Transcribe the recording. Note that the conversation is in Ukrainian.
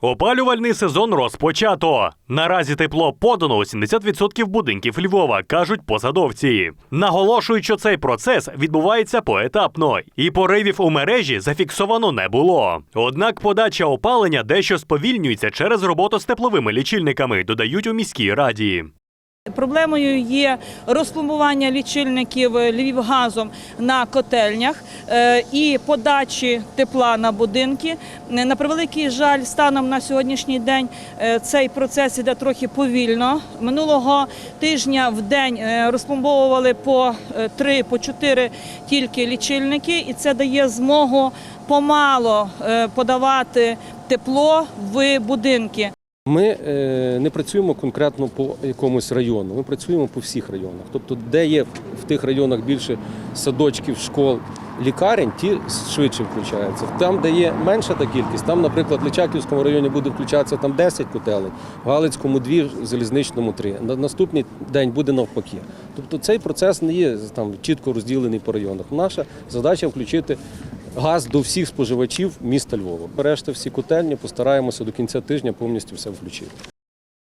Опалювальний сезон розпочато. Наразі тепло подано у 70% будинків Львова, кажуть посадовці. Наголошують, що цей процес відбувається поетапно, і поривів у мережі зафіксовано не було. Однак подача опалення дещо сповільнюється через роботу з тепловими лічильниками, додають у міській раді. Проблемою є розпломбування лічильників Львівгазом на котельнях е, і подачі тепла на будинки. Е, На превеликий жаль, станом на сьогоднішній день е, цей процес іде трохи повільно. Минулого тижня в день е, розпломбовували по 3 по 4 тільки лічильники, і це дає змогу помало е, подавати тепло в будинки. Ми е, не працюємо конкретно по якомусь району, ми працюємо по всіх районах. Тобто, де є в тих районах більше садочків, школ, лікарень, ті швидше включаються. Там, де є менша та кількість, там, наприклад, в Личаківському районі буде включатися там 10 котелень, в Галицькому 2, в Залізничному 3. На наступний день буде навпаки. Тобто цей процес не є там чітко розділений по районах. Наша задача включити газ до всіх споживачів міста Львова. Решта всі котельні постараємося до кінця тижня повністю все включити.